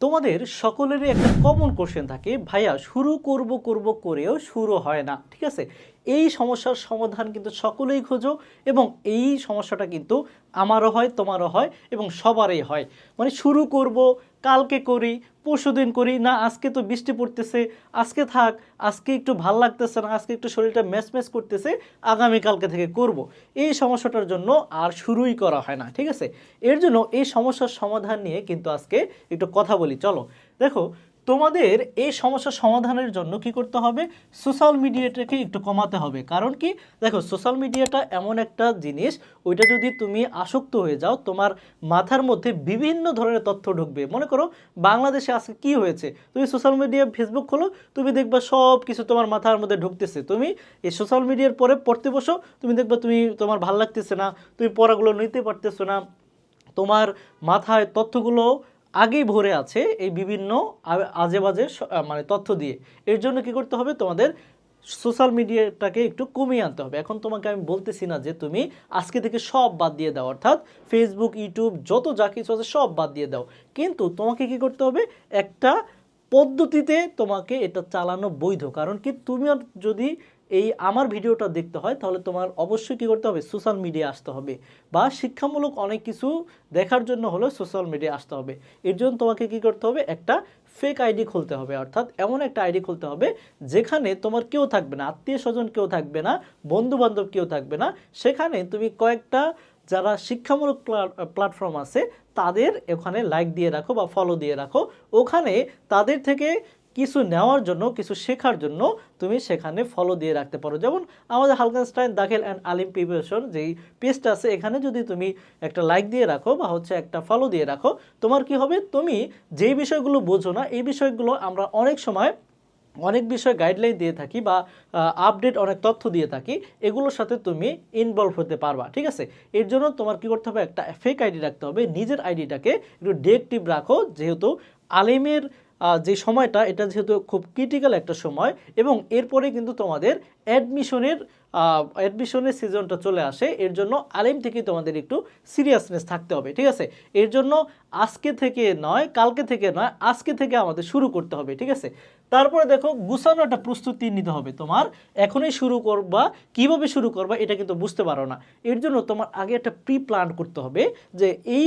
তোমাদের সকলেরই একটা কমন কোশ্চেন থাকে, ভাইয়া, শুরু করব করব করেও শুরু হয় না। ঠিক আছে? এই সমস্যার সমাধান কিন্তু সকলেই খোঁজো এবং এই সমস্যাটা কিন্তু আমারও হয়, তোমারও হয় এবং সবারই হয়। মানে শুরু করব, কালকে করি পরশুদিন করি, না, আজকে তো বৃষ্টি পড়তেছে, আজকে থাক, আজকে একটু ভালো লাগতেছে না, আজকে একটু শরীরটা ম্যাচ ম্যাচ করতেছে আগামীকালকে থেকে করব। এই সমস্যাটার জন্য আর শুরুই করা হয় না, ঠিক আছে? এর জন্য এই সমস্যার সমাধান নিয়ে কিন্তু আজকে একটু কথা বলি, চলো। দেখো তোমাদের এই সমস্যা সমাধানের জন্য কি করতে হবে? সোশ্যাল মিডিয়াটাকে একটু কমাতে হবে। কারণ কি? দেখো সোশ্যাল মিডিয়াটা এমন একটা জিনিস, ওইটা যদি তুমি আসক্ত হয়ে যাও, তোমার মাথার মধ্যে বিভিন্ন ধরনের তথ্য ঢুকবে। মনে করো, বাংলাদেশে আজকে কি হয়েছে? তুমি সোশ্যাল মিডিয়া ফেসবুক খোলো, তুমি দেখবা সব কিছু তোমার মাথার মধ্যে ঢুকতেছে। তুমি এই সোশ্যাল মিডিয়ার পরে পড়তে বসো, তুমি দেখবা তুমি, তোমার ভালো লাগতেছে না, তুমি পড়াগুলো নিতে পারতেছো না। তোমার মাথায় তথ্যগুলো আগেই ভরে আছে এই বিভিন্ন আ- আজে বাজে মানে তথ্য দিয়ে। এর জন্য কি করতে হবে? তোমাদের সোশ্যাল মিডিয়াটাকে একটু কমিয়ে আনতে হবে। এখন তোমাকে আমি বলতেছি না যে তুমি আজকে থেকে সব বাদ দিয়ে দাও। অর্থাৎ ফেসবুক ইউটিউব যত যা কিছু আছে সব বাদ দিয়ে দাও। কিন্তু তোমাকে কি করতে হবে? একটা পদ্ধতিতে তোমাকে এটা চালানো বৈধ। কারণ কি তুমি যদি এই আমার ভিডিওটা দেখতে হয়, তাহলে তোমার অবশ্যই কী করতে হবে? সোশ্যাল মিডিয়া আসতে হবে। বা শিক্ষামূলক অনেক কিছু দেখার জন্য হলেও সোশ্যাল মিডিয়া আসতে হবে। এর জন্য তোমাকে কি করতে হবে? একটা ফেক আইডি খুলতে হবে। অর্থাৎ এমন একটা আইডি খুলতে হবে, যেখানে তোমার কেউ থাকবে না, আত্মীয় স্বজন কেউ থাকবে না বন্ধু বান্ধব কেউ থাকবে না। সেখানে তুমি কয়েকটা যারা শিক্ষামূলক প্ল্যাটফর্ম আছে, তাদের ওখানে লাইক দিয়ে রাখো বা ফলো দিয়ে রাখো। ওখানে তাদের থেকে কিছু নেওয়ার জন্য, কিছু শেখার জন্য তুমি সেখানে ফলো দিয়ে রাখতে পারো। যেমন আমাদের হালকানস্টাইন, দাখিল অ্যান্ড আলিম প্রিপারেশন যেই পেজটা আছে, এখানে যদি তুমি একটা লাইক দিয়ে রাখো বা হচ্ছে একটা ফলো দিয়ে রাখো, তোমার কি হবে? তুমি যেই বিষয়গুলো বোঝো না, এই বিষয়গুলো আমরা অনেক সময় অনেক বিষয় গাইডলাইন দিয়ে থাকি বা আপডেট অনেক তথ্য দিয়ে থাকি, এগুলোর সাথে তুমি ইনভলভ হতে পারবা, ঠিক আছে? এর জন্য তোমার কি করতে হবে? একটা ফেক আইডি রাখতে হবে, নিজের আইডিটাকে একটু ডিএক্টিভ রাখো, যেহেতু আলিমের যে সময়টা, এটা যেহেতু খুব ক্রিটিক্যাল একটা সময় এবং এরপরে কিন্তু তোমাদের অ্যাডমিশনের অ্যাডমিশনের সিজনটা চলে আসে। এর জন্য আলিম থেকে তোমাদের একটু সিরিয়াসনেস থাকতে হবে, ঠিক আছে? এর জন্য আজকে থেকে নয়, কালকে থেকে নয়, আজকে থেকে আমাদের শুরু করতে হবে, ঠিক আছে? তারপরে দেখো গুছানো একটা প্রস্তুতি নিতে হবে তোমার। এখনই শুরু করবা, কীভাবে শুরু করবা এটা কিন্তু বুঝতে পারো না। এর জন্য তোমার আগে একটা প্রি প্ল্যান করতে হবে যে এই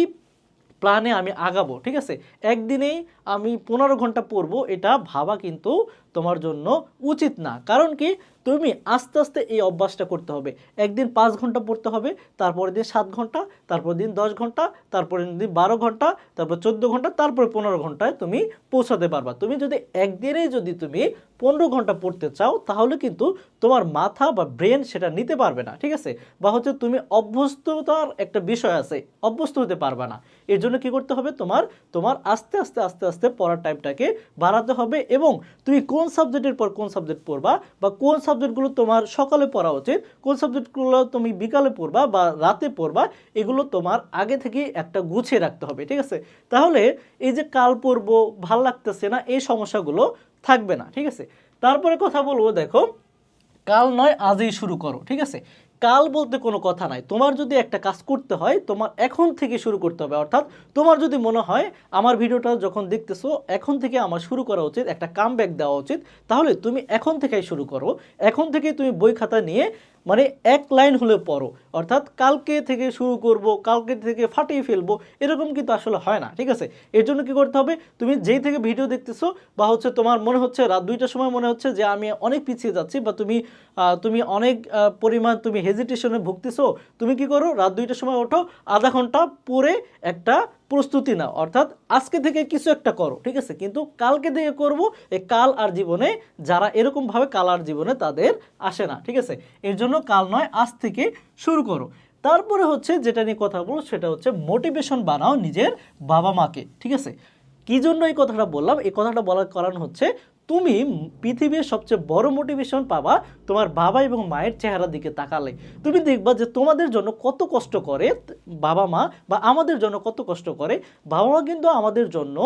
প্ল্যানে আমি আগাবো, ঠিক আছে? একদিনেই আমি পনেরো ঘণ্টা পড়ব, এটা ভাবা কিন্তু তোমার জন্য উচিত না। কারণ কি? তুমি আস্তে আস্তে এই অভ্যাসটা করতে হবে। একদিন পাঁচ ঘণ্টা পড়তে হবে, তারপরের দিন সাত ঘণ্টা তারপর দিন দশ ঘণ্টা, তারপরের দিন বারো ঘণ্টা, তারপর চোদ্দ ঘণ্টা, তারপরে পনেরো ঘন্টায় তুমি পৌঁছাতে পারবা। তুমি যদি একদিনেই যদি তুমি পনেরো ঘণ্টা পড়তে চাও, তাহলে কিন্তু তোমার মাথা বা ব্রেন সেটা নিতে পারবে না, ঠিক আছে? বা হচ্ছে তুমি অভ্যস্ততার একটা বিষয় আছে, অভ্যস্ত হতে পারবে না। এর জন্য কি করতে হবে? তোমার তোমার আস্তে আস্তে আস্তে আস্তে পড়ার টাইমটাকে বাড়াতে হবে এবং তুমি কোন সাবজেক্টের পর কোন সাবজেক্ট পড়বা বা কোন সাবজেক্টগুলো তোমার সকালে পড়া উচিত, কোন সাবজেক্টগুলো তুমি বিকালে পড়বা বা রাতে পড়বা, এগুলো তোমার আগে থেকেই একটা গুছিয়ে রাখতে হবে, ঠিক আছে? তাহলে এই যে কাল পড়ব, ভালো লাগতেছে না, এই সমস্যাগুলো থাকবে না, ঠিক আছে? তারপরে কথা বলব, দেখো, কাল নয়, আজই শুরু করো, ঠিক আছে? কাল বলতে কোনো কথা নাই। তোমার যদি একটা কাজ করতে হয়, তোমার এখন থেকে শুরু করতে হবে। অর্থাৎ তোমার যদি মনে হয়, আমার ভিডিওটা যখন দেখতেছো, এখন থেকে আমার শুরু করা উচিত, একটা কাম দেওয়া উচিত, তাহলে তুমি এখন থেকেই শুরু করো। এখন থেকে তুমি বই খাতা নিয়ে মানে এক লাইন হলে পড়ো। অর্থাৎ কালকে থেকে শুরু করব, কালকে থেকে ফাটিয়ে ফেলব, এরকম কিন্তু আসলে হয় না, ঠিক আছে? এর জন্য কি করতে হবে? তুমি যেই থেকে ভিডিও দেখতেছো বা হচ্ছে তোমার মনে হচ্ছে রাত দুইটার সময় মনে হচ্ছে যে আমি অনেক পিছিয়ে যাচ্ছি বা তুমি তুমি অনেক পরিমাণ তুমি হেজিটেশনে ভুগতেছো, তুমি কি করো? রাত দুইটার সময় ওঠো, আধা ঘণ্টা পরে একটা প্রস্তুতি নাও। অর্থাৎ আজকে থেকে কিছু একটা করো, ঠিক আছে? কিন্তু কালকে থেকে করব এই কাল আর জীবনে, যারা এরকমভাবে কাল আর জীবনে তাদের আসে না, ঠিক আছে? এর জন্য কাল নয়, আজ থেকে শুরু করো। তারপরে হচ্ছে যেটা নিয়ে কথা বলব সেটা হচ্ছে মোটিভেশন বানাও নিজের বাবা মাকে ঠিক আছে? কি জন্য এই কথাটা বললাম? এই কথাটা বলার কারণ হচ্ছে তুমি পৃথিবীর সবচেয়ে বড় মোটিভেশন পাবা তোমার বাবা এবং মায়ের চেহারার দিকে তাকালে। তুমি দেখবা যে তোমাদের জন্য কত কষ্ট করে বাবা মা বা আমাদের জন্য কত কষ্ট করে, বাবা মা কিন্তু আমাদের জন্য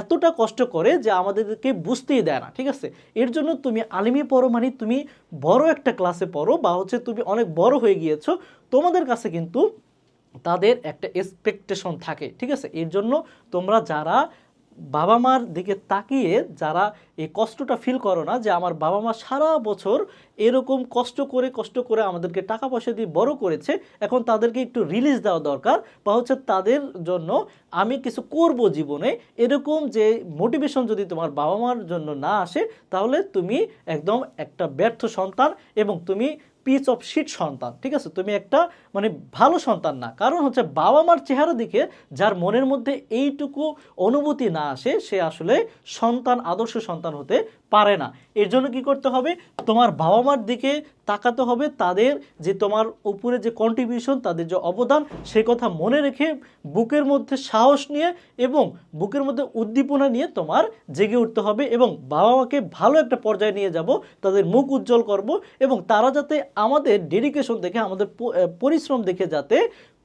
এতটা কষ্ট করে যে আমাদেরকে বুঝতেই দেয় না, ঠিক আছে? এর জন্য তুমি আলিমি পড়ো মানে তুমি বড় একটা ক্লাসে পড়ো বা হচ্ছে তুমি অনেক বড় হয়ে গিয়েছো, তোমাদের কাছে কিন্তু তাদের একটা এক্সপেকটেশন থাকে, ঠিক আছে? এর জন্য তোমরা যারা বাবা মার দিকে তাকিয়ে যারা এই কষ্টটা ফিল করো না, যে আমার বাবা মা সারা বছর এরকম কষ্ট করে কষ্ট করে আমাদেরকে টাকা পয়সা দিয়ে বড় করেছে, এখন তাদেরকে একটু রিলিজ দেওয়া দরকার বা হচ্ছে তাদের জন্য আমি কিছু করব জীবনে। এরকম যে মোটিভেশন যদি তোমার বাবা মার জন্য না আসে, তাহলে তুমি একদম একটা ব্যর্থ সন্তান এবং তুমি পিস অফ শিট সন্তান, ঠিক আছে? তুমি একটা মানে ভালো সন্তান না। কারণ হচ্ছে বাবা মার চেহারা দিকে যার মনের মধ্যে এইটুকু অনুভূতি না আসে, সে আসলে সন্তান, আদর্শ সন্তান হতে পারে না। এর জন্য কি করতে হবে? তোমার বাবা মার দিকে তাকাতে হবে। তাদের যে তোমার উপরে যে কন্ট্রিবিউশন তাদের যে অবদান, সে কথা মনে রেখে বুকের মধ্যে সাহস নিয়ে এবং বুকের মধ্যে উদ্দীপনা নিয়ে তোমার জেগে উঠতে হবে এবং বাবা মাকে ভালো একটা পর্যায়ে নিয়ে যাব। তাদের মুখ উজ্জ্বল করব এবং তারা যাতে আমাদের ডেডিকেশন দেখে, আমাদের পরিশ্রম দেখে যাতে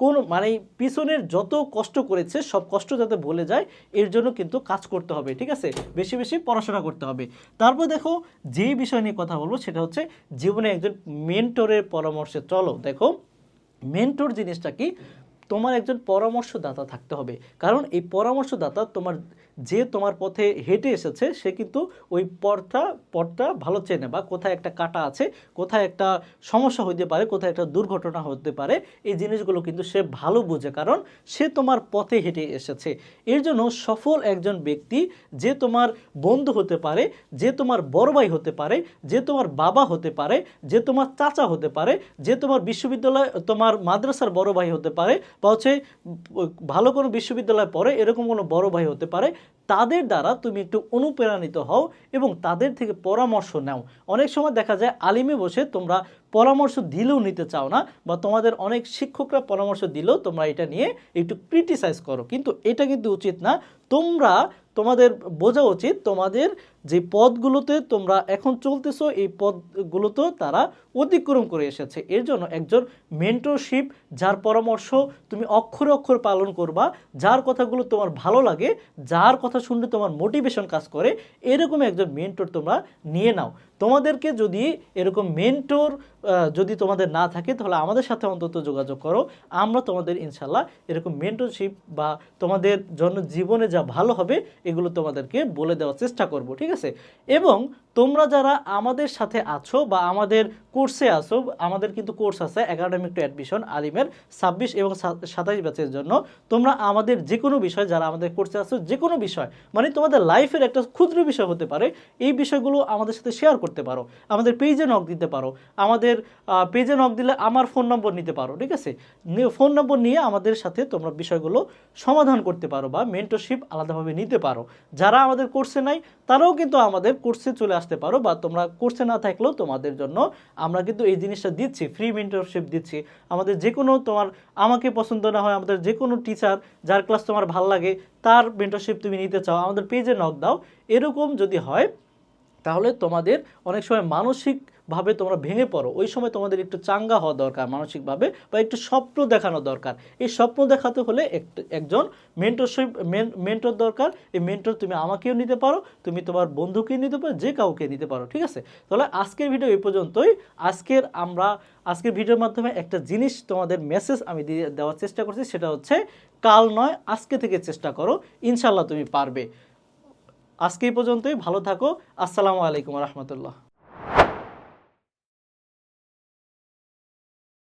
কোন মানে পিছনের যত কষ্ট করেছে, সব কষ্ট যাতে ভুলে যায়, এর জন্য কিন্তু কাজ করতে হবে, ঠিক আছে? বেশি বেশি পড়াশোনা করতে হবে। তারপর দেখো, যে বিষয় নিয়ে কথা বলব সেটা হচ্ছে জীবনে একজন মেন্টরের পরামর্শে। চলো, দেখো, মেন্টর জিনিসটা কি? তোমার একজন পরামর্শদাতা থাকতে হবে। কারণ এই পরামর্শদাতা তোমার যে তোমার পথে হেঁটে এসেছে, সে কিন্তু ওই পথটা পথটা ভালো চেনে বা কোথায় একটা কাটা আছে, কোথায় একটা সমস্যা হতে পারে, কোথায় একটা দুর্ঘটনা হতে পারে, এই জিনিসগুলো কিন্তু সে ভালো বোঝে কারণ সে তোমার পথে হেঁটে এসেছে। এর জন্য সফল একজন ব্যক্তি যে তোমার বন্ধু হতে পারে, যে তোমার বড় ভাই হতে পারে, যে তোমার বাবা হতে পারে, যে তোমার চাচা হতে পারে, যে তোমার বিশ্ববিদ্যালয়, তোমার মাদ্রাসার বড় ভাই হতে পারে বা হচ্ছে ভালো কোনো বিশ্ববিদ্যালয়ে পড়ে, এরকম কোনো বড় ভাই হতে পারে তাদের দ্বারা তুমি একটু অনুপ্রাণিত হও এবং তাদের থেকে পরামর্শ নাও। অনেক সময় দেখা যায় আলিমে বসে তোমরা পরামর্শ দিলেও নিতে চাও না বা তোমাদের অনেক শিক্ষকরা পরামর্শ দিলেও তোমরা এটা নিয়ে একটু ক্রিটিসাইজ করো। কিন্তু এটা কিন্তু উচিত না। তোমরা তোমাদের বোঝা উচিত তোমাদের যে পদগুলোতে তোমরা এখন চলতেছো, এই পদগুলোতেও তারা অতিক্রম করে এসেছে। এর জন্য একজন মেন্টরশিপ যার পরামর্শ তুমি অক্ষরে অক্ষর পালন করবা, যার কথাগুলো তোমার ভালো লাগে, যার কথা শুনলে তোমার মোটিভেশন কাজ করে, এরকম একজন মেন্টর তোমরা নিয়ে নাও। তোমাদেরকে যদি এরকম মেন্টর যদি তোমাদের না থাকে, তাহলে আমাদের সাথে অন্তত যোগাযোগ করো। আমরা তোমাদের ইনশাল্লাহ এরকম মেন্টরশিপ বা তোমাদের জন্য জীবনে যা ভালো হবে, এগুলো তোমাদেরকে বলে দেওয়ার চেষ্টা করব, ঠিক এবং তোমরা যারা আমাদের সাথে আছো বা আমাদের কোর্সে আছো, আমাদের কিন্তু কোর্স আছে একাডেমিক টু অ্যাডমিশন আলিমের ছাব্বিশ এবং সাতাইশ ব্যাচের জন্য। তোমরা আমাদের যে কোনো বিষয় যারা আমাদের কোর্সে আছো যে কোনো বিষয় মানে তোমাদের লাইফের একটা ক্ষুদ্র বিষয় হতে পারে, এই বিষয়গুলো আমাদের সাথে শেয়ার করতে পারো। আমাদের পেজে নক দিতে পারো। আমাদের পেজে নক দিলে আমার ফোন নম্বর নিতে পারো, ঠিক আছে? ফোন নম্বর নিয়ে আমাদের সাথে তোমরা বিষয়গুলো সমাধান করতে পারো বা মেন্টরশিপ আলাদাভাবে নিতে পারো। যারা আমাদের কোর্সে নাই, তারাও কিন্তু আমাদের কোর্সে চলে আসতে পারো বা তোমরা কোর্সে না থাকলেও তোমাদের জন্য আমরা কিন্তু এই জিনিসটা দিচ্ছি ফ্রি মেন্টরশিপ দিচ্ছি। আমাদের যে কোনো তোমার, আমাকে পছন্দ না হয়, আমাদের যে কোনো টিচার যার ক্লাস তোমার ভালো লাগে, তার মেন্টরশিপ তুমি নিতে চাও, আমাদের পেজে নক দাও। এরকম যদি হয় তাহলে তোমাদের অনেক সময় মানসিকভাবে তোমরা ভেঙে পড়ো। ওই সময় তোমাদের একটু চাঙ্গা হওয়া দরকার মানসিকভাবে বা একটু স্বপ্ন দেখানো দরকার। এই স্বপ্ন দেখাতে হলে এক- একজন মেন্টরশিপ মেন্টর দরকার। এই মেন্টর তুমি আমাকেও নিতে পারো, তুমি তোমার বন্ধুকে নিতে পারো, যে কাউকে নিতে পারো, ঠিক আছে? তাহলে আজকের ভিডিও এই পর্যন্তই। আজকের আমরা, আজকের ভিডিওর মাধ্যমে একটা জিনিস তোমাদের মেসেজ আমি দিয়ে দেওয়ার চেষ্টা করছি, সেটা হচ্ছে, কাল নয়, আজকে থেকে চেষ্টা করো ইনশাল্লাহ তুমি পারবে। আজকে এই পর্যন্তই ভালো থাকো। আসসালামু আলাইকুম রহমতুল্লাহ।